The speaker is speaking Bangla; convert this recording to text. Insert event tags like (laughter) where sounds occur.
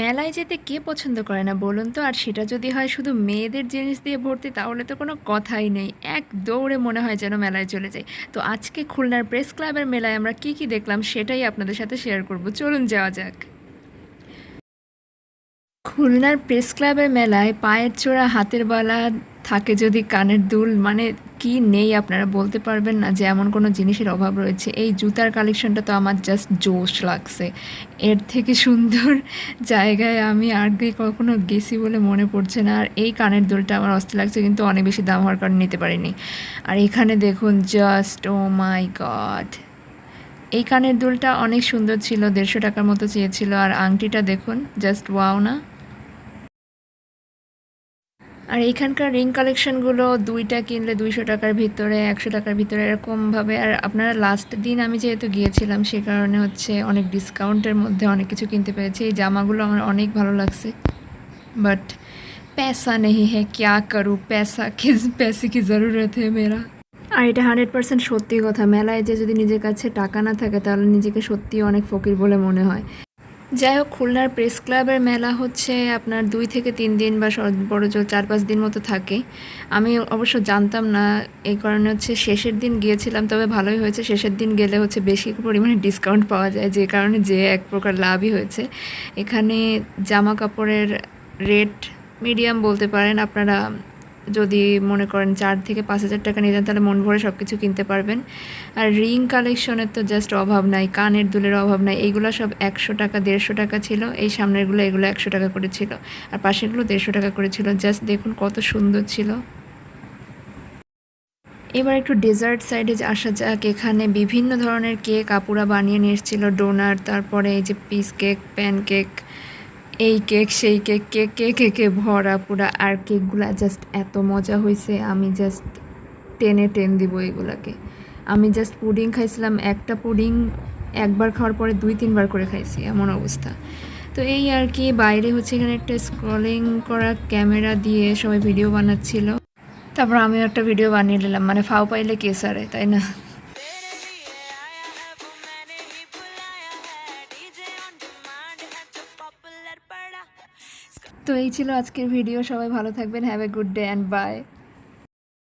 মেলায় যেতে কে পছন্দ করে না বলুন তো? আর সেটা যদি হয় শুধু মেয়েদের জিনিস দিয়ে ভর্তি, তাহলে তো কোনো কথাই নেই। এক দৌড়ে মনে হয় যেন মেলায় চলে যাই। তো আজকে খুলনার প্রেস ক্লাবের মেলায় আমরা কি কি দেখলাম সেটাই আপনাদের সাথে শেয়ার করব। চলুন যাওয়া যাক। খুলনার প্রেস ক্লাবের মেলায় পায়ের চোরা, হাতের বালা, থাকে যদি কানের দুল মানে কি নেই আপনারা বলতে পারবেন না যে এমন কোনো জিনিসের অভাব রয়েছে। এই জুতার কালেকশনটা তো আমার জাস্ট জোশ লাগছে। এর থেকে সুন্দর (laughs) জায়গায় আমি আগে কখনো গেছি বলে মনে পড়ছে না। আর এই কানের দুলটা আমার অস্থির লাগছে, কিন্তু অনেক বেশি দাম হওয়ার কারণে নিতে পারিনি। আর এখানে দেখুন জাস্ট ও মাই গড এই কানের দুলটা অনেক সুন্দর ছিল, দেড়শো টাকার মতো চেয়েছিল। আর আংটিটা দেখুন জাস্ট ওয়াও না? আর এইখানকার রিং কালেকশনগুলো দুইটা কিনলে দুইশো টাকার ভিতরে একশো টাকার ভিতরে এরকমভাবে আর আপনারা লাস্ট দিন আমি যেহেতু গিয়েছিলাম সে কারণে হচ্ছে অনেক ডিসকাউন্টের মধ্যে অনেক কিছু কিনতে পেরেছি এই জামাগুলো আমার অনেক ভালো লাগছে বাট पैसा नहीं है क्या करूँ पैसा किस पैसे की ज़रूरत है मेरा আর এটা হান্ড্রেড পার্সেন্ট সত্যি কথা মেলায় যে যদি নিজের কাছে টাকা না থাকে তাহলে নিজেকে সত্যি অনেক ফকির বলে মনে হয় যাই হোক খুলনার প্রেস ক্লাবের মেলা হচ্ছে আপনার দুই থেকে তিন দিন বা বড় জোর চার পাঁচ দিন মতো থাকে। আমি অবশ্য জানতাম না এই কারণে হচ্ছে শেষের দিন গিয়েছিলাম, তবে ভালোই হয়েছে। শেষের দিন গেলে হচ্ছে বেশি পরিমাণে ডিসকাউন্ট পাওয়া যায়, যে কারণে যে এক প্রকার লাভই হয়েছে। এখানে জামা কাপড়ের রেট মিডিয়াম বলতে পারেন আপনারা যদি মনে করেন চার থেকে পাঁচ হাজার টাকা নিয়ে যান, তাহলে মন ভরে সব কিছু কিনতে পারবেন। আর রিং কালেকশনের তো জাস্ট অভাব নাই, কানের দুলের অভাব নাই, এইগুলো সব একশো টাকা, দেড়শো টাকা ছিল, এই সামনেরগুলো, এগুলো একশো টাকা করে ছিল। আর পাশেরগুলো দেড়শো টাকা করে ছিল জাস্ট দেখুন কত সুন্দর ছিল। এবার একটু ডেজার্ট সাইডে আসা যাক, এখানে বিভিন্ন ধরনের কেক আপুরা বানিয়ে নিয়ে এসেছিল ডোনার তারপরে এই যে পিস কেক প্যান কেক এই কেক, সেই কেক কেক কে কেকে ভরা পুরা আর কেকগুলা জাস্ট এত মজা হয়েছে আমি জাস্ট টেনে টেন দিব এগুলাকে। আমি জাস্ট পুডিং খাইছিলাম, একটা পুডিং একবার খাওয়ার পরে দুই, তিনবার করে খাইছি, এমন অবস্থা। তো এই আর কি, বাইরে হচ্ছে এখানে একটা স্ক্রলিং করা ক্যামেরা দিয়ে সবাই ভিডিও বানাচ্ছিল। তারপর আমিও একটা ভিডিও বানিয়ে নিলাম মানে ফাও পাইলে কেসারে তাই না? তো এই ছিল আজকের ভিডিও সবাই ভালো থাকবেন। Have a good day and bye